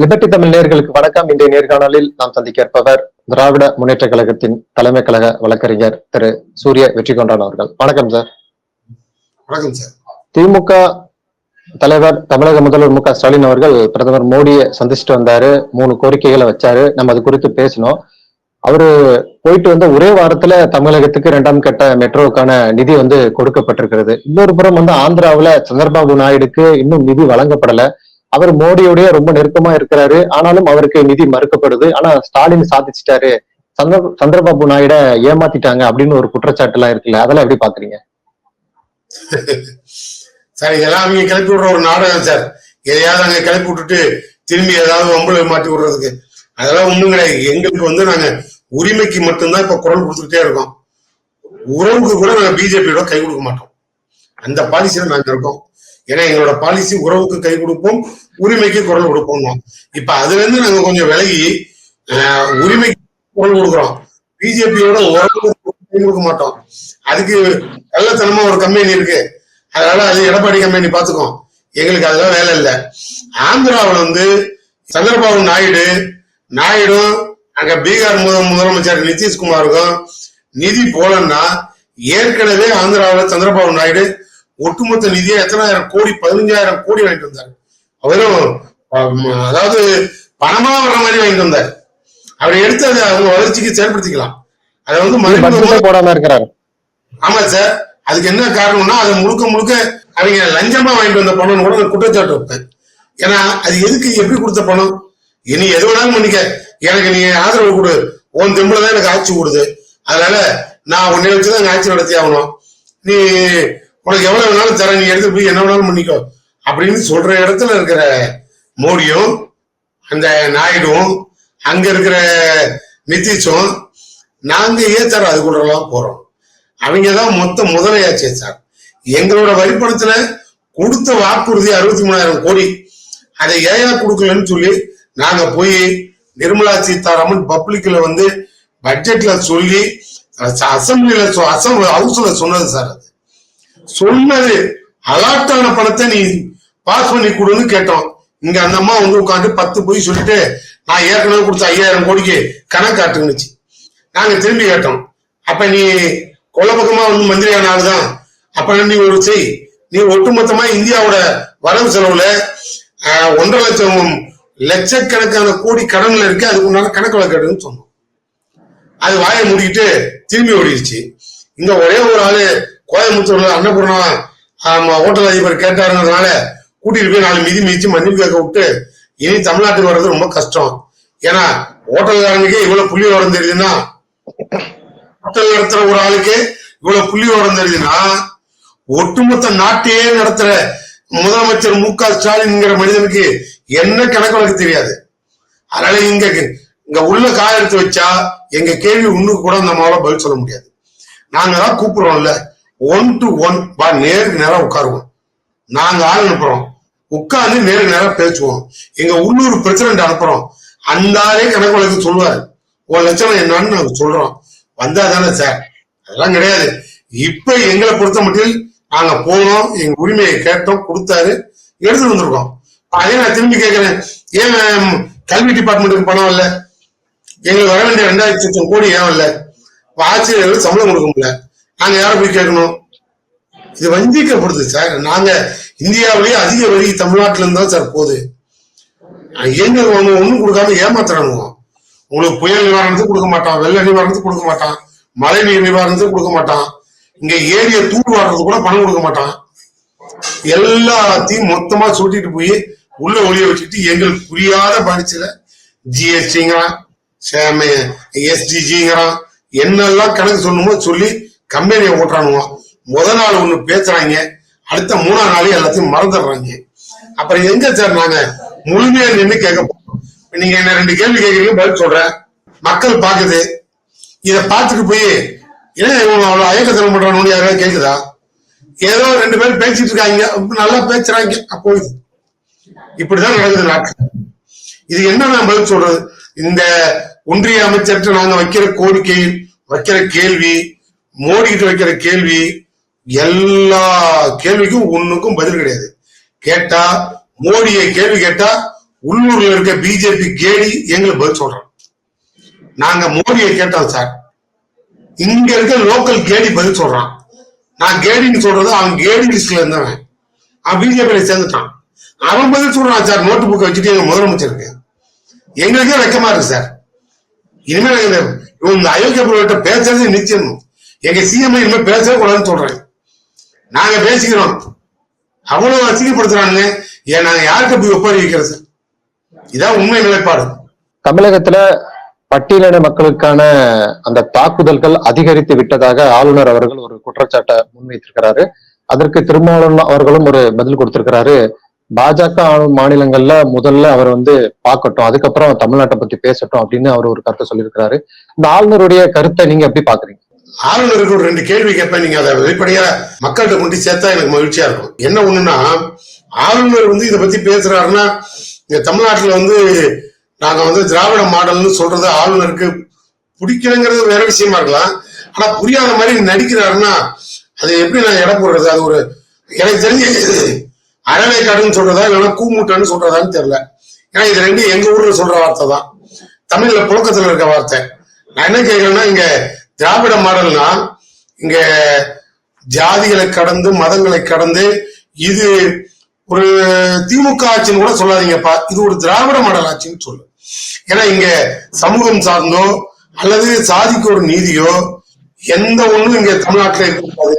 Liberty Tamil நேயர்களுக்கு வணக்கம். இன்றைய நேர்காணலில் நாம் சந்திக்க இருப்பவர் திராவிட முன்னேற்ற கழகத்தின் தலைமை கழக வழக்கறிஞர் திரு சூரிய வெற்றிகொண்டான் அவர்கள். வணக்கம் சார். வணக்கம் சார். திமுக தலைவர் தமிழக முதல்வர் மு க ஸ்டாலின் அவர்கள் பிரதமர் மோடியை சந்திச்சுட்டு வந்தாரு. மூணு கோரிக்கைகளை வச்சாரு. நம்ம அது குறித்து பேசினோம். அவரு போயிட்டு வந்து ஒரே வாரத்துல தமிழகத்துக்கு இரண்டாம் கட்ட மெட்ரோவுக்கான நிதி வந்து கொடுக்கப்பட்டிருக்கிறது. இன்னொரு புறம் வந்து ஆந்திராவுல சந்திரபாபு நாயுடுக்கு இன்னும் நிதி வழங்கப்படல. அவர் மோடியோடய ரொம்ப நெருக்கமா இருக்கிறாரு. ஆனாலும் அவருக்கு நிதி மறுக்கப்படுது. ஆனா ஸ்டாலின் சாதிச்சிட்டாரு. சந்திர சந்திரபாபு நாயுட ஏமாத்திட்டாங்க அப்படின்னு ஒரு குற்றச்சாட்டு எல்லாம் இருக்குல்ல. அதெல்லாம் எப்படி பாக்குறீங்க? சார் இதெல்லாம் அவங்க கிளப்பி விடுற ஒரு நாடகம் சார். எதையாவது அங்க கிளப்பி விட்டுட்டு திரும்பி ஏதாவது வம்புல மாட்டி விடுறதுக்கு. அதெல்லாம் ஒண்ணும் கிடையாது. எங்களுக்கு வந்து நாங்க உரிமைக்கு மட்டும்தான் இப்ப குரல் கொடுத்துக்கிட்டே இருக்கோம். உறவுக்கு கூட நாங்க பிஜேபியோட கை கொடுக்க மாட்டோம். அந்த பாலிசியில நாங்க இருக்கோம். ஏன்னா எங்களோட பாலிசி உறவுக்கு கை கொடுப்போம் உரிமைக்கு குரல் கொடுப்போம் இப்ப அதுல இருந்து நாங்க கொஞ்சம் விலகி உரிமைக்கு குரல் கொடுக்குறோம். பிஜேபியோட உறவுக்கு கொடுக்க மாட்டோம். அதுக்கு கள்ளத்தனமா ஒரு கம்பெனி இருக்கு. அதனால அது எடப்பாடி கம்பெனி பாத்துக்கோம். எங்களுக்கு அதெல்லாம் வேலை இல்லை. ஆந்திராவில் வந்து சந்திரபாபு நாயுடு நாயுடும் அங்க பீகார் முத முதலமைச்சர் நிதிஷ்குமாருக்கும் நிதி போலன்னா ஏற்கனவே ஆந்திராவில் சந்திரபாபு நாயுடு ஒட்டுமொத்த நிதியை எத்தனாயிரம் கோடி பதினஞ்சாயிரம் கோடி வாங்கிட்டு வந்தார். அவரும் அதாவது பணமா வர்ற மாதிரி வாங்கிட்டு வந்தார். அவர் எடுத்து அதை அவங்க வளர்ச்சிக்கு செயல்படுத்திக்கலாம். அதை வந்து போடாம இருக்கிறாரு. ஆமா சார். அதுக்கு என்ன காரணம்னா அதை முழுக்க முழுக்க அவங்க லஞ்சமா வாங்கிட்டு வந்த பணம் கூட நான் குற்றச்சாட்டு வைப்பேன் ஏன்னா அது எதுக்கு எப்படி கொடுத்த பணம்? இனி எது வேணாலும் பண்ணிக்க. எனக்கு நீ ஆதரவு கொடு. உன் தெம்புல தான் எனக்கு ஆட்சி கொடுது அதனால நான் உன்னை வச்சுதான் ஆட்சி நடத்தி ஆகணும். நீ உனக்கு எவ்வளவு வேணாலும் தரேன் நீ எடுத்து போய் என்ன வேணாலும் பண்ணிக்கோ. அப்படின்னு சொல்ற இடத்துல இருக்கிற மோடியும் அந்த நாயுடுவும் அங்க இருக்கிற நிதிஷும் நாங்க ஏன் சார் அது கூட எல்லாம் போறோம்? அவங்க தான் மொத்த முதலையாச்சே சார். எங்களோட வரிப்பணத்துல கொடுத்த வாக்குறுதி அறுபத்தி மூணாயிரம் கோடி. அதை ஏயா கொடுக்கலன்னு சொல்லி நாங்க போய் நிர்மலா சீதாராமன் பப்ளிக்ல வந்து பட்ஜெட்ல சொல்லி அசம்பிளில அசம்பிளி ஹவுஸ்ல சொன்னது சார் அது. சொன்னது அலாட்டான பணத்தை நீ பாஸ் பண்ணி கொடுன்னு கேட்டோம். இங்க அந்த அம்மா வந்து உட்காந்து பத்து போய் சொல்லிட்டு நான் ஏற்கனவே கொடுத்த ஐயாயிரம் கோடிக்கு கணக்காட்டுனுச்சு நாங்க திரும்பி கேட்டோம். அப்ப நீ கொலப்பக்கமா வந்து மந்திரியான ஆளுதான் அப்ப நீ ஒரு செய்? நீ ஒட்டுமொத்தமா இந்தியாவோட வரவு செலவுல ஆஹ், ஒன்றரை லட்சம் லட்சக்கணக்கான கோடி கடன்ல இருக்கு அதுக்கு உண்டான கணக்கு வழக்கெடுன்னு சொன்னோம். அது வாயை மூடிக்கிட்டு திரும்பி ஓடிடுச்சு. இங்க ஒரே ஒரு ஆளு கோயம்புத்தூர்ல அன்னபூர்ணா ஹோட்டல் அதிபர் கேட்டாருங்கிறதுனால கூட்டிட்டு போய் நாலு மிதி மிதிச்சு மன்னிப்பு கேட்க விட்டு இனி தமிழ்நாட்டுக்கு வர்றது ரொம்ப கஷ்டம். ஏன்னா ஹோட்டல்காரனுக்கே இவ்வளவு புள்ளி விவரம் தெரியுதுன்னா ஹோட்டல் நடத்துற ஒரு ஆளுக்கு இவ்வளவு புள்ளி விவரம் தெரியுதுன்னா ஒட்டுமொத்த நாட்டையே நடத்துற முதலமைச்சர் மு க ஸ்டாலின்ங்கிற மனிதனுக்கு என்ன கணக்கு வழக்கு தெரியாது. அதனால இங்க இங்க உள்ள காய எடுத்து வச்சா எங்க கேள்வி ஒண்ணுக்கு கூட நம்மளால பதில் சொல்ல முடியாது. நாங்க தான் கூப்பிடுறோம்ல. ஒன் டு ஒன் வா நேருக்கு நேரம் உட்காருவோம். நாங்க ஆள் அனுப்புறோம். உட்கார்ந்து நேருக்கு நேரம் பேசுவோம். எங்க உள்ளூர் பிரசிடண்ட் அனுப்புறோம். அந்த ஆளே கணக்கு வழக்கு சொல்லுவாரு. ஒரு லட்சம் என்னன்னு நாங்க சொல்றோம். வந்தா தானே சார் அதெல்லாம் கிடையாது. இப்ப எங்களை பொறுத்த மட்டும் நாங்க போனோம் எங்க உரிமையை கேட்டோம் கொடுத்தாரு எடுத்துட்டு வந்திருக்கோம். அதே நான் திரும்பி கேட்கிறேன் ஏன் கல்வி டிபார்ட்மெண்ட்டுக்கு பணம் இல்லை? எங்களுக்கு வர வேண்டிய ரெண்டாயிரத்தி லட்சம் கோடி ஏன் இல்லை? இப்ப சம்பளம் கொடுக்க முடியல. நாங்க யாரை போய் கேட்கணும்? இது வஞ்சிக்கப்படுது சார். நாங்க இந்தியாவிலேயே அதிக வரி தமிழ்நாட்டுல இருந்தா சார் போகுது. ஏங்க ஒண்ணு ஒண்ணும் கொடுக்காம ஏமாத்துறானுங்க. உங்களுக்கு புயல் நிவாரணத்துக்கு கொடுக்க மாட்டான் வெள்ள நிவாரணத்துக்கு கொடுக்க மாட்டான் மழை நீர் நிவாரணத்துக்கு கொடுக்க மாட்டான் இங்க ஏரிய தூர் வாடுறது கூட பணம் கொடுக்க மாட்டான். எல்லாத்தையும் மொத்தமா சுட்டிட்டு போய் உள்ள ஒளிய வச்சுட்டு எங்களுக்கு புரியாத பாதிச்சுல ஜிஎஸ்டிங்கிறான் எஸ்டிஜிங்கிறான் என்னெல்லாம் கணக்கு சொல்லணுமோ சொல்லி கம்பெனியை ஓட்டுறானுங்க. முத நாள் ஒன்று பேசுறாங்க. அடுத்த மூணாம் நாளே எல்லாத்தையும் மறந்துடுறாங்க. அப்புறம் எங்க சார் நாங்க? முழுமையா நின்று கேட்க போறோம். நீங்க என்ன ரெண்டு கேள்வி கேட்கறீங்க பதில் சொல்றேன். மக்கள் பாக்குது இதை பார்த்துட்டு போய் ஏன் இவன் அவ்வளவு அயக்கத்தனம் பண்றானு யாராவது கேட்குதா ஏதோ ரெண்டு பேரும் பேசிட்டு இருக்காங்க. நல்லா பேசுறாங்க. அப்போ இது. இப்படிதான் நடக்குது நாட்டில். இது என்ன நான் பதில் சொல்றது? இந்த ஒன்றிய அமைச்சர்கிட்ட நாங்க வைக்கிற கோரிக்கை வைக்கிற கேள்வி மோடி வைக்கிற கேள்வி எல்லா கேள்விக்கும் ஒண்ணுக்கும் பதில் கிடையாது. கேட்டா மோடியை கேள்வி கேட்டா உள்ளூர்ல இருக்க பிஜேபி கேடி எங்களுக்கு பதில் சொல்றோம் நாங்க மோடியை கேட்டோம் சார் இங்க இருக்க லோக்கல் கேடி பதில் சொல்றான். நான் கேடின்னு சொல்றது அவன் கேடி லிஸ்ட்ல இருந்தவன். அவன் பிஜேபியில சேர்ந்துட்டான். அவன் பதில் சொல்றான் சார் நோட்டு புக்கை வச்சுட்டு எங்க முதலமைச்சருக்கு. எங்களுக்கே வெக்கமா இருக்கு சார். இனிமேல் இந்த இவன் அயோக்கிய பொருள்கிட்ட பேசுறது நிச்சயம். எங்க சிஎம் இனிமே பேசவே கூடாதுன்னு சொல்றேன். நாங்க பேசிக்கிறோம். அவ்வளவு அசிங்கப்படுத்துறானுங்க. ஏன் நாங்க யாருக்கு போய் ஒப்பாரி வைக்கிறது? இதான் உண்மை நிலைப்பாடு. தமிழகத்துல பட்டியலின மக்களுக்கான அந்த தாக்குதல்கள் அதிகரித்து விட்டதாக ஆளுநர் அவர்கள் ஒரு குற்றச்சாட்டை முன்வைத்திருக்கிறாரு. அதற்கு திருமாவளவன் அவர்களும் ஒரு பதில் கொடுத்திருக்கிறாரு. பாஜக மாநிலங்கள்ல முதல்ல அவர் வந்து பார்க்கட்டும் அதுக்கப்புறம் தமிழ்நாட்டை பத்தி பேசட்டும் அப்படின்னு அவர் ஒரு கருத்தை சொல்லியிருக்கிறாரு. இந்த ஆளுநருடைய கருத்தை நீங்க எப்படி பாக்குறீங்க? ஆளுநருக்கு ஒரு ரெண்டு கேள்வி கேட்பேன். நீங்க அதை வெளிப்படையா மக்கள்கிட்ட கொண்டு சேர்த்தா எனக்கு மகிழ்ச்சியா இருக்கும். என்ன ஒண்ணுன்னா ஆளுநர் வந்து இதை பத்தி பேசுறாருன்னா இங்க தமிழ்நாட்டுல வந்து நாங்க வந்து திராவிட மாடல்னு சொல்றது ஆளுநருக்கு பிடிக்கலங்கிறது வேற விஷயமா இருக்கலாம். ஆனா புரியாத மாதிரி நடிக்கிறாருன்னா அதை எப்படி நான் இடம் போடுறது? அது ஒரு எனக்கு தெரிஞ்ச அறவை சொல்றதா இல்லைன்னா கூமுட்டான்னு சொல்றதான்னு தெரியல. ஏன்னா இது ரெண்டு எங்க ஊர்ல சொல்ற வார்த்தை தான். தமிழ்ல புழக்கத்துல இருக்க வார்த்தை. நான் என்ன கேட்கிறேன்னா இங்க திராவிட மாடல்னா இங்க ஜாதிகளை கடந்து மதங்களை கடந்து இது ஒரு திமுக ஆட்சின்னு கூட சொல்லாதீங்கப்பா. இது ஒரு திராவிட மாடல் ஆட்சின்னு சொல்லு. ஏன்னா இங்க சமூகம் சார்ந்தோ அல்லது சாதிக்கு ஒரு நீதியோ எந்த ஒண்ணும் இங்க தமிழ்நாட்டுல இருக்கக்கூடாது.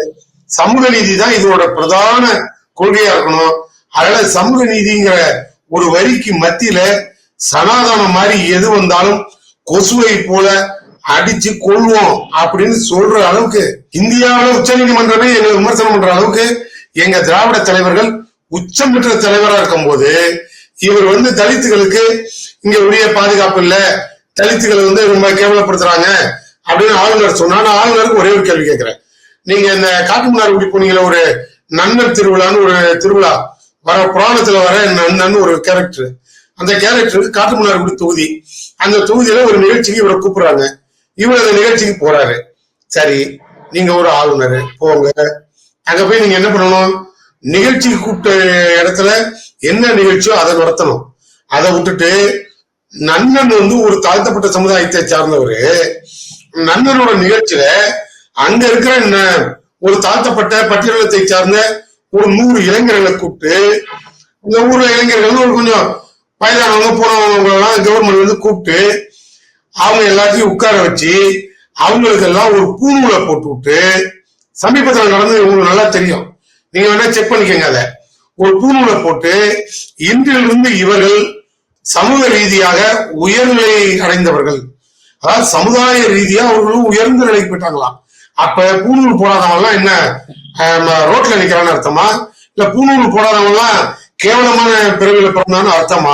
சமூக நீதி தான் இதோட பிரதான கொள்கையா இருக்கணும். அதனால சமூக நீதிங்கிற ஒரு வரிக்கு மத்தியில சனாதனம் மாதிரி எது வந்தாலும் கொசுவை போல அடிச்சு கொள்வோம் அப்படின்னு சொல்ற அளவுக்கு இந்தியாவில உச்ச நீதிமன்றமே எங்களை விமர்சனம் பண்ற அளவுக்கு எங்க திராவிட தலைவர்கள் உச்சம் பெற்ற தலைவரா இருக்கும் போது இவர் வந்து தலித்துகளுக்கு இங்க உரிய பாதுகாப்பு இல்ல தலித்துகளை வந்து ரொம்ப கேவலப்படுத்துறாங்க அப்படின்னு ஆளுநர் சொன்னா நான் ஆளுநருக்கு ஒரே ஒரு கேள்வி கேட்கிறேன். நீங்க இந்த காட்டுமன்னார் குடி போனீங்களா ஒரு நன்னன் திருவிழான்னு ஒரு திருவிழா வர புராணத்துல வர நன்னன் ஒரு கேரக்டர் அந்த கேரக்டருக்கு காட்டுமன்னார் குடி தொகுதி அந்த தொகுதியில ஒரு நிகழ்ச்சிக்கு இவரை கூப்பிடுறாங்க. இவர் அந்த நிகழ்ச்சிக்கு போறாரு. சரி நீங்க ஒரு ஆளுநர் போங்க. அங்க போய் நீங்க என்ன பண்ணணும்? நிகழ்ச்சிக்கு கூப்பிட்ட இடத்துல என்ன நிகழ்ச்சியோ அதை நடத்தணும். அதை விட்டுட்டு நன்னன் வந்து ஒரு தாழ்த்தப்பட்ட சமுதாயத்தை சார்ந்தவர் நன்னனோட நிகழ்ச்சியில அங்க இருக்கிற என்ன ஒரு தாழ்த்தப்பட்ட பட்டியலத்தை சார்ந்த ஒரு நூறு இளைஞர்களை கூப்பிட்டு இந்த ஊர்ல இளைஞர்கள் ஒரு கொஞ்சம் வயதானவங்க போனவங்க எல்லாம் கவர்மெண்ட் வந்து கூப்பிட்டு அவங்க எல்லாத்தையும் உட்கார வச்சு அவங்களுக்கு எல்லாம் ஒரு பூநூலை போட்டு விட்டு சமீபத்தில் நடந்தது உங்களுக்கு நல்லா தெரியும். நீங்க வேணா செக் பண்ணிக்கோங்க அதை. ஒரு பூநூலை போட்டு இன்றிலிருந்து இவர்கள் சமூக ரீதியாக உயர்நிலை அடைந்தவர்கள். அதாவது சமுதாய ரீதியா அவர்களும் உயர்ந்த நிலைக்கு போயிட்டாங்களாம் அப்ப பூநூல் போடாதவங்கலாம் என்ன ஆஹ், ரோட்ல நிக்கிறான்னு அர்த்தமா? இல்ல பூநூல் போடாதவங்கலாம் கேவலமான பிறவில பிறந்தான்னு அர்த்தமா?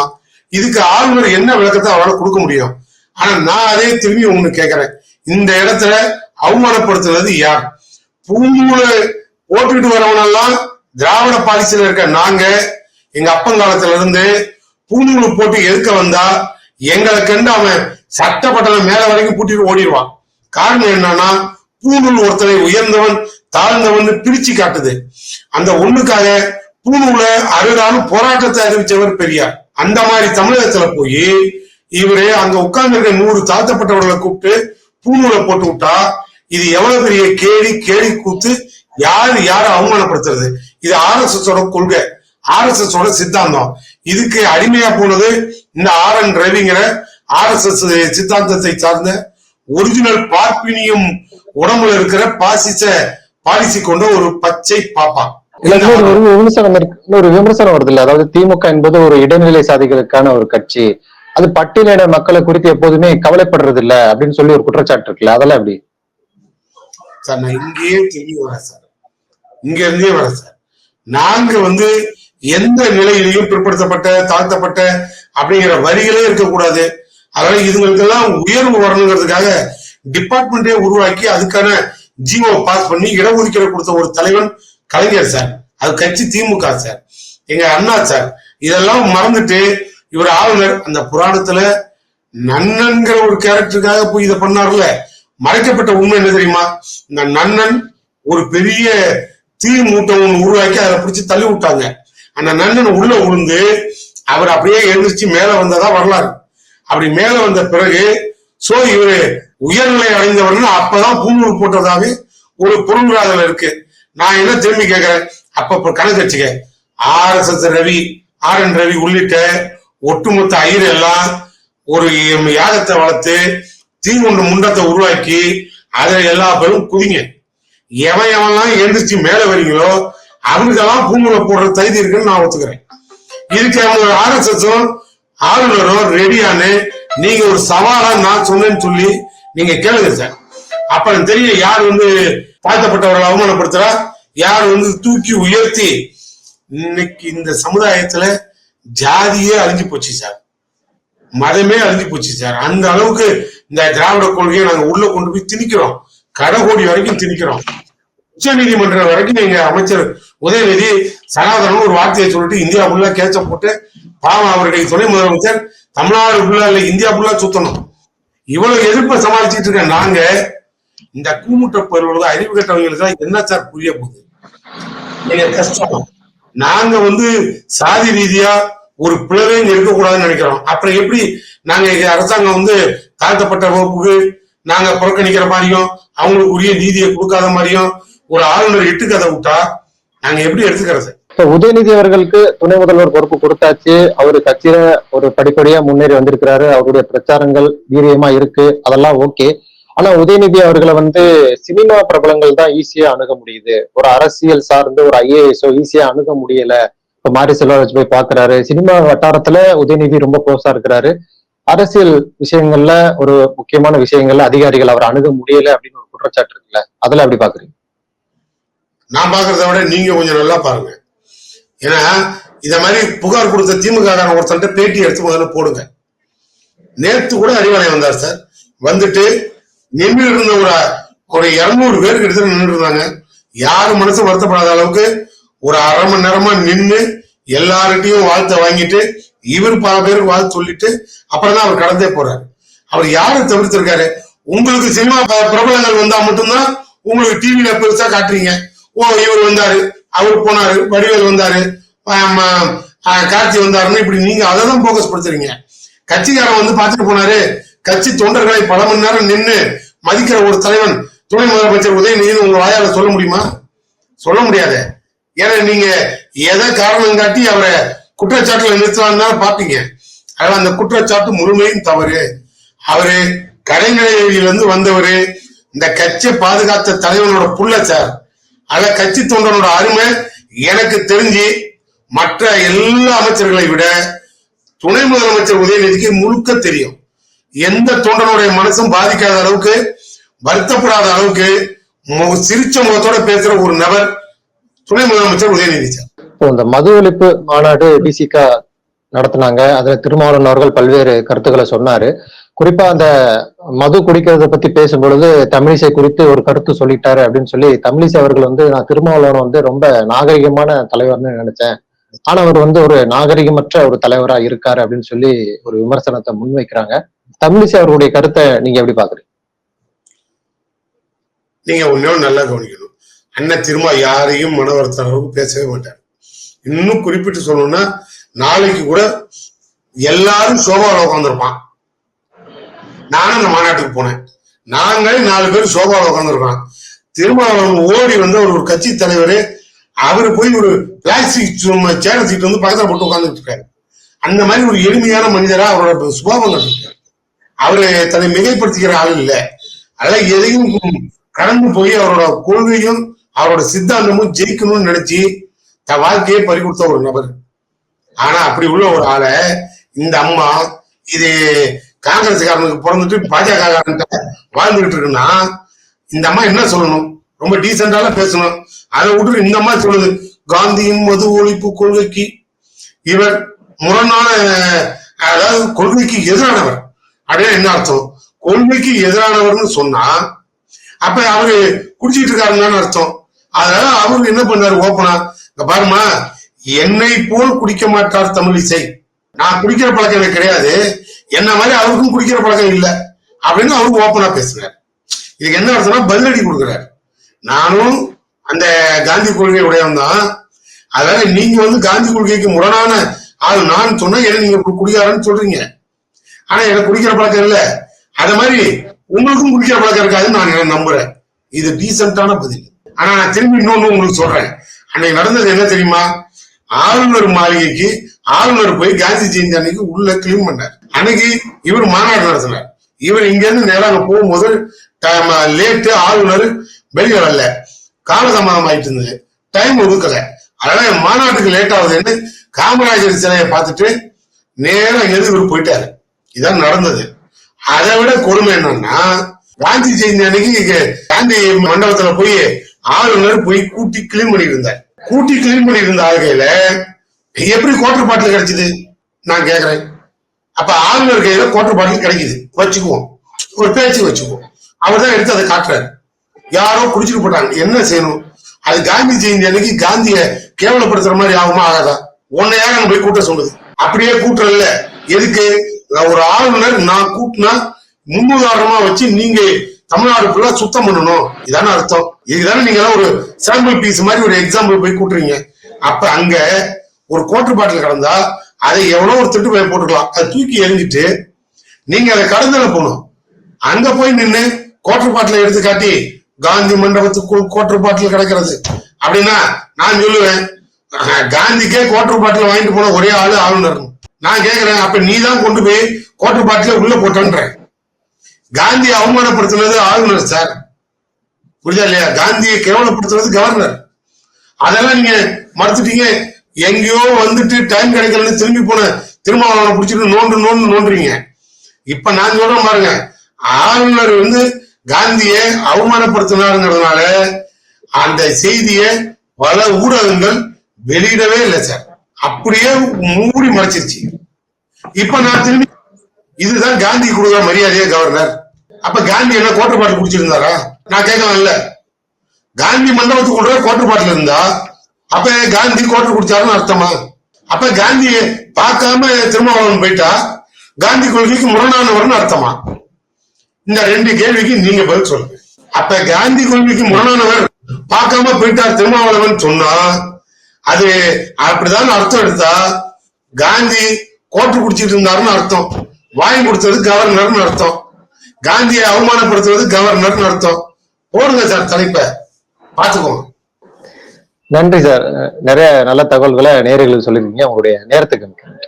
இதுக்கு ஆளுநர் என்ன விளக்கத்தை அவரால் கொடுக்க முடியும்? ஆனா நான் அதே திரும்பி உங்களுக்கு கேக்குறேன். இந்த இடத்துல அவமானப்படுத்துறது யார்? பூமூளை போட்டுக்கிட்டு வரவனெல்லாம் திராவிட பாலிசியில இருக்க நாங்க எங்க அப்பங்காலத்துல இருந்து பூநூலை போட்டு எதுக்க வந்தா எங்களை கண்டு அவன் சட்டப்பட்டதை மேல வரைக்கும் பூட்டிட்டு ஓடிடுவான். காரணம் என்னன்னா பூநூல் ஒருத்தனை உயர்ந்தவன் தாழ்ந்தவன் பிரிச்சு காட்டுது. அந்த ஒண்ணுக்காக பூநூலை அருகாலும் போராட்டத்தை அறிவிச்சவர் பெரியார். அந்த மாதிரி தமிழகத்துல போய் இவரு அங்க உட்கார்ந்து இருக்க நூறு தாழ்த்தப்பட்டவர்களை கூப்பிட்டு பூநூலை போட்டு விட்டா இது எவ்வளவு பெரிய கேடி கேடி கூத்து யாரு யாரை அவமானப்படுத்துறது? இது ஆர் எஸ் எஸ் கொள்கை. ஆர் எஸ் எஸ் சித்தாந்தம். இதுக்கு அடிமையா போனது இந்த ஆர் என் ரவிங்கிற ஆர் எஸ் எஸ் சித்தாந்தத்தை சார்ந்த ஒரிஜினல் பார்ப்பினியும் உடம்புல இருக்கிற பாசிச பாலிசி கொண்ட ஒரு பச்சை பாப்பா. ஒரு விமர்சனம் இருக்கு. விமர்சனம் வருது இல்ல? அதாவது திமுக என்பது ஒரு இடைநிலை சாதிகளுக்கான ஒரு கட்சி. அது பட்டியலிட மக்களை குறித்து எப்போதுமே கவலைப்படுறது இல்ல அப்படின்னு சொல்லி ஒரு குற்றச்சாட்டு இருக்குல்ல அதெல்லாம் எப்படி? சார் நான் இங்கேயே திரும்பி வரேன் சார். இங்க இருந்தே வரேன் சார். நாங்க வந்து எந்த நிலையிலையும் பிற்படுத்தப்பட்ட தாழ்த்தப்பட்ட அப்படிங்கிற வரிகளே இருக்கக்கூடாது. அதனால இதுங்களுக்கெல்லாம் உயர்வு வரணுங்கிறதுக்காக டிபார்ட்மெண்டே உருவாக்கி அதுக்கான ஜிஓ பாஸ் பண்ணி இடஒதுக்கீடு கொடுத்த ஒரு தலைவன் கலைஞர் சார். அது கட்சி திமுக சார். எங்க அண்ணா சார். இதெல்லாம் மறந்துட்டு இவர் ஆளுநர் அந்த புராணத்துல நன்னன்கிற ஒரு கேரக்டருக்காக போய் இதை பண்ணார்ல மறைக்கப்பட்ட உண்மை என்ன தெரியுமா? இந்த நன்னன் ஒரு பெரிய தீ மூட்டை ஒன்று உருவாக்கி அதை பிடிச்சி தள்ளி விட்டாங்க. அந்த நன்னன் உள்ள விழுந்து அவர் அப்படியே எழுந்திரிச்சு மேல வந்ததா வரலாறு. அப்படி மேல வந்த பிறகு சோ இவரு உயர்நிலை அடைந்தவர்னு அப்பதான் பூணூல் போட்டதாவே ஒரு பொருள்ராதல் இருக்கு. நான் என்ன திரும்பி கேட்கிறேன் அப்ப கணக்கு வச்சுக்க. R S S Ravi R N Ravi உள்ளிட்ட ஒட்டுமொத்த ஐயர் எல்லாம் ஒரு யாகத்தை வளர்த்து தீங்குண்டு முண்டத்தை உருவாக்கி அதுல எல்லா பேரும் குதிங்க எவன் எவன்லாம் எழுந்திரிச்சு மேல வரீங்களோ அவனுக்கெல்லாம் பூமுலை போடுற தகுதி இருக்குன்னு நான் ஒத்துக்கிறேன். இதுக்கு அவங்க ஆர்எஸ்எஸும் ஆளுநரும் ரெடியானு நீங்க ஒரு சவாலா நான் சொன்னேன்னு சொல்லி நீங்க கேளுங்க சார். அப்ப தெரியும் யார் வந்து தாழ்த்தப்பட்டவர்களை அவமானப்படுத்துறா? யார் வந்து தூக்கி உயர்த்தி இன்னைக்கு இந்த சமுதாயத்துல ஜாதியே அழிஞ்சு போச்சு சார். மதமே அழிஞ்சு போச்சு சார். அந்த அளவுக்கு இந்த திராவிட கொள்கையை நாங்க உள்ள கொண்டு போய் திணிக்கிறோம். கடகோடி வரைக்கும் திணிக்கிறோம். உச்ச நீதிமன்றம் வரைக்கும் எங்க அமைச்சர் உதயநிதி சனாதனம் ஒரு வார்த்தையை சொல்லிட்டு இந்தியா ஃபுல்லா கேச்ச போட்டு பாவம் அவருடைய துணை முதலமைச்சர் தமிழ்நாடு ஃபுல்லா இல்ல இந்தியா ஃபுல்லா சுத்தணும். இவ்வளவு எதிர்ப்பை சமாளிச்சுட்டு இருக்க நாங்க இந்த கூமுட்ட பருவம் அறிவு கட்டவங்களுக்கு என்ன சார் புரிய போகுது? நீங்க கஷ்டம். நாங்க வந்து சாதி ரீதியா ஒரு பிளவே இங்க இருக்கக்கூடாதுன்னு நினைக்கிறோம். அப்புறம் எப்படி நாங்க இங்க அரசாங்கம் வந்து தாழ்த்தப்பட்ட வகுப்புக்கு நாங்க புறக்கணிக்கிற மாதிரியும் அவங்களுக்கு உரிய நீதியை கொடுக்காத மாதிரியும் ஒரு ஆளுநர் எட்டு கதை விட்டா நாங்க எப்படி எடுத்துக்கிறது? உதயநிதி அவர்களுக்கு துணை முதல்வர் பொறுப்பு கொடுத்தாச்சு. அவரு கட்சியில ஒரு படிப்படியா முன்னேறி வந்திருக்கிறாரு. அவருடைய பிரச்சாரங்கள் வீரியமா இருக்கு. அதெல்லாம் ஓகே ஆனா உதயநிதி அவர்களை வந்து சினிமா பிரபலங்கள் தான் ஈஸியா அணுக முடியுது. ஒரு அரசியல் சார்ந்து ஒரு ஐஏஎஸோ ஈஸியா அணுக முடியல. இப்ப மாரி செல்வராஜ் போய் பாக்குறாரு. சினிமா வட்டாரத்துல உதயநிதி ரொம்ப க்ளோஸா இருக்கிறாரு. அரசியல் விஷயங்கள்ல ஒரு முக்கியமான விஷயங்கள்ல அதிகாரிகள் அவர் அணுக முடியல அப்படின்னு ஒரு குற்றச்சாட்டு இருக்குல்ல அதுல அப்படி பாக்குறீங்க? நான் பாக்குறத விட நீங்க கொஞ்சம் நல்லா பாருங்க. ஏன்னா இத மாதிரி புகார் கொடுத்த திமுக ஒருத்தன் பேட்டி எடுத்து முதல்ல போடுங்க. நேத்து கூட அறிவாலயம் வந்தார் சார். வந்துட்டு நின்று இருந்த ஒரு ஒரு இருநூறு பேருக்கு எடுத்து நின்று இருந்தாங்க. யாரும் மனசு வருத்தப்படாத அளவுக்கு ஒரு அரை மணி நேரமா நின்று எல்லார்கிட்டையும் வாழ்த்தை வாங்கிட்டு இவர் பல பேருக்கு வாழ்த்து சொல்லிட்டு அப்புறம் தான் அவர் கடந்தே போறாரு. அவர் யாரை தவிர்த்திருக்காரு? உங்களுக்கு சினிமா ப- பிரபலங்கள் வந்தா மட்டும்தான் உங்களுக்கு டிவியில பெருசா காட்டுறீங்க. ஓ இவர் வந்தாரு அவர் போனாரு வடிவேல் வந்தாரு கார்த்தி வந்தாருன்னு இப்படி நீங்க அதை தான் போக்கஸ் படுத்துறீங்க. கட்சிக்காரன் வந்து பார்த்துட்டு போனாரு கட்சி தொண்டர்களை பல மணி நேரம் நின்று மதிக்கிற ஒரு தலைவன் துணை முதலமைச்சர் உதயநிதினு உங்க வாயால சொல்ல முடியுமா? சொல்ல முடியாது. ஏன்னா நீங்க எதை காரணம் காட்டி அவரை குற்றச்சாட்டுல நிறுத்தலாம்னு பாப்பீங்க ஆனா அந்த குற்றச்சாட்டு முழுமையும் தவறு. அவரு கடைநிலையிலிருந்து வந்தவரு இந்த கட்சியை பாதுகாத்த தலைவனோட புள்ள சார். அத கட்சி தொண்டனோட அருமை எனக்கு தெரிஞ்சு மற்ற எல்லா அமைச்சர்களை விட துணை முதலமைச்சர் உதயநிதிக்கு முழுக்க தெரியும். எந்த தொண்டனுடைய மனசும் பாதிக்காத அளவுக்கு வருத்தப்படாத அளவுக்கு சிரிச்ச முகத்தோட பேசுற ஒரு நபர் துணை முதலமைச்சர் உதயநிதி சார் இந்த மது ஒழிப்பு மாநாடு பிசிகா நடத்தினாங்க. அதுல திருமாவளவன் அவர்கள் பல்வேறு கருத்துக்களை சொன்னாரு. குறிப்பா அந்த மது குடிக்கிறத பத்தி பேசும்பொழுது தமிழிசை குறித்து ஒரு கருத்து சொல்லிட்டாரு அப்படின்னு சொல்லி தமிழிசை அவர்கள் வந்து நான் திருமாவளவன் வந்து ரொம்ப நாகரிகமான தலைவர்னு நினைச்சேன். ஆனா அவர் வந்து ஒரு நாகரிகமற்ற ஒரு தலைவரா இருக்காரு அப்படின்னு சொல்லி ஒரு விமர்சனத்தை முன்வைக்கிறாங்க. தமிழிசை அவர்களுடைய கருத்தை நீங்க எப்படி பாக்குறீங்க? நீங்க ஒன்னும் நல்லா கவனிக்கணும். அண்ணன் திரும்ப யாரையும் மன வருத்த அளவுக்கு பேசவே மாட்டார். இன்னும் குறிப்பிட்டு சொல்லணும்னா நாளைக்கு கூட எல்லாரும் சோபாவில் உட்காந்துருப்பான் நானும் அந்த மாநாட்டுக்கு போனேன். நாங்களே நாலு பேர் சோபாவில் உட்காந்துருக்கோம் திருமாவளவன் ஓடி வந்து அவர் ஒரு கட்சி தலைவர் அவரு போய் ஒரு பிளாஸ்டிக் சேர சீட்டு வந்து பக்கத்தில் போட்டு உட்காந்துட்டு இருக்காரு. அந்த மாதிரி ஒரு எளிமையான மனிதரா அவரோட சுபாவம் இருக்கு அவரு தன்னை மிகைப்படுத்திக்கிற ஆள் இல்லை. அதெல்லாம் எதையும் கடந்து போய் அவரோட கொள்கையும் அவரோட சித்தாந்தமும் ஜெயிக்கணும்னு நினைச்சு தன் வாழ்க்கையை பறி கொடுத்த ஒரு நபர். ஆனா அப்படி உள்ள ஒரு ஆளை இந்த அம்மா இது காங்கிரஸ்காரனுக்கு பிறந்துட்டு பாஜக வாழ்ந்துகிட்டு இருக்குன்னா இந்த அம்மா என்ன சொல்லணும்? ரொம்ப டீசெண்டால பேசணும். அதை விட்டு இந்த அம்மா சொல்லுது காந்தியின் மது ஒழிப்பு கொள்கைக்கு இவர் முரணான அதாவது கொள்கைக்கு எதிரானவர். அப்படின்னு என்ன அர்த்தம்? கொள்கைக்கு எதிரானவர்னு சொன்னா அப்ப அவரு குடிச்சிட்டு இருக்காருன்னு அர்த்தம். அதனால அவரு என்ன பண்ணாரு ஓப்பனா? இங்க பாருமா என்னை போல் குடிக்க மாட்டார் தமிழ் இசை. நான் குடிக்கிற பழக்கம் எனக்கு கிடையாது. என்ன மாதிரி அவருக்கும் குடிக்கிற பழக்கம் இல்லை. அப்படின்னு அவரு ஓப்பனா பேசுறாரு. இதுக்கு என்ன அர்த்தம்னா பதிலடி கொடுக்குறாரு. நானும் அந்த காந்தி கொள்கை உடையவன் தான். அதனால நீங்க வந்து காந்தி கொள்கைக்கு முரணான அது நான் சொன்னா என்ன நீங்க குடிக்காரன்னு சொல்றீங்க. ஆனா எனக்கு குடிக்கிற பழக்கம் இல்ல. அத மாதிரி உங்களுக்கும் குடிக்கிற பழக்கம் இருக்காதுன்னு நான் நம்புறேன். இது டீசென்டான பதில். ஆனா நான் திரும்பி இன்னொன்னு உங்களுக்கு சொல்றேன். அன்னைக்கு நடந்தது என்ன தெரியுமா? ஆளுநர் மாளிகைக்கு ஆளுநர் போய் காந்தி ஜெயந்தி அன்னைக்கு உள்ள கிளீன் பண்ணார். அன்னைக்கு இவர் மாநாடு நடத்தினார். இவர் இங்க இருந்து நேராக அங்க போகும்போது லேட்டு ஆளுநர் வெளியே வரல. காலதாமதம் ஆயிட்டு இருந்தது. டைம் ஒதுக்கல. அதனால மாநாட்டுக்கு லேட் ஆகுதுன்னு காமராஜர் சிலையை பார்த்துட்டு நேரா எது இவர் போயிட்டாரு. இதான் நடந்தது. அதை விட கொடுமை என்னன்னா காந்தி ஜெயந்தி அன்னைக்கு காந்தி மண்டபத்துல போய் ஆளுநர் போய் கூட்டி கிளீன் பண்ணி இருந்தார் கூட்டி கிளீன் பண்ணிட்டு இருந்த ஆளுகையில எப்படி குவார்டர் பாட்டில் கிடைச்சது? நான் கேக்குறேன். அப்ப ஆளுநர் கையில குவார்டர் பாட்டில் கிடைக்குது. வச்சுக்குவோம். ஒரு பேச்சு வச்சுக்குவோம். அவர் தான் எடுத்து அதை காட்டுறாரு. யாரோ குடிச்சிட்டு போட்டாங்க. என்ன செய்யணும்? அது காந்தி ஜெயந்தி அன்னைக்கு காந்திய கேவலப்படுத்துற மாதிரி ஆகுமா ஆகாதா? உன்னையாக நம்ம போய் கூட்ட சொல்லுது அப்படியே கூட்டம் இல்ல. எதுக்கு? ஒரு ஆளுநர் நான் கூட்டினா முன்னுதாரணமா வச்சு நீங்க தமிழ்நாடு ஃபுல்லா சுத்தம் பண்ணணும். இதான அர்த்தம். இதுதானே நீங்க ஒரு சாம்பிள் பீஸ் மாதிரி ஒரு எக்ஸாம்பிள் போய் கூட்டுறீங்க. அப்ப அங்க ஒரு கோட்டர் பாட்டில் கடந்தா அதை எவ்வளவு ஒரு திட்டு போய் போட்டுக்கலாம். அதை தூக்கி எரிஞ்சிட்டு நீங்க அதை கடந்தல போகணும். அங்க போய் நின்று கோட்டர் பாட்டில எடுத்து காட்டி காந்தி மண்டபத்துக்குள் கோட்டர் பாட்டில் கிடக்கிறது. அப்படின்னா நான் சொல்லுவேன் காந்திக்கே கோட்டர் பாட்டில் வாங்கிட்டு போன ஒரே ஆளு ஆளுநர். நான் கேக்குறேன் அப்ப நீ தான் கொண்டு போய் கோட்டர் பாட்டில உள்ள போட்டன்ற. காந்தி அவமானப்படுத்தினது ஆளுநர் சார். புரியுதா இல்லையா? காந்தியை கேவலப்படுத்துறது கவர்னர் அதெல்லாம் நீங்க மறுத்துட்டீங்க. எங்கேயோ வந்துட்டு டைம் கிடைக்கலன்னு திரும்பி போன திருமாவளவனை பிடிச்சிட்டு நோண்டு நோண்டு நோண்டுறீங்க. இப்ப நான் சொல்றேன் பாருங்க. ஆளுநர் வந்து காந்தியை அவமானப்படுத்தினாருங்கிறதுனால அந்த செய்தியை பல ஊடகங்கள் வெளியிடவே இல்லை சார். அப்படியே மூடி மறைச்சிருச்சு. இப்ப நான் திரும்பி இதுதான் காந்தி கொடுக்குற மரியாதையே கவர்னர் அப்ப காந்தி என்ன கோட்டை பாட்டு குடிச்சிருந்தாரா நான் கேட்கலாம் இல்ல காந்தி மண்டபத்துக்கு கொண்டு போய் இருந்தா அப்ப காந்தி கோட்டு குடிச்சாருன்னு அர்த்தமா? அப்ப காந்தியை பார்க்காம திருமாவளவன் போயிட்டா காந்தி கொள்கைக்கு முரணானவர்னு அர்த்தமா? இந்த ரெண்டு கேள்விக்கு நீங்க பதில் சொல்லுங்க. அப்ப காந்தி கொள்கைக்கு முரணானவர் பார்க்காம போயிட்டார் திருமாவளவன் சொன்னா அது அப்படிதான் அர்த்தம் எடுத்தா காந்தி கோட்டு குடிச்சிட்டு இருந்தாருன்னு அர்த்தம். வாங்கி கொடுத்தது கவர்னர்னு அர்த்தம். காந்தியை அவமானப்படுத்துவது கவர்னர்னு அர்த்தம். போடுங்க சார் தலைப்ப. பாத்துக்கோங்க நன்றி சார். நிறைய நல்ல தகவல்களை நேர்களுக்கு சொல்லிருக்கீங்க உங்களுடைய நேரத்துக்கு நன்றி.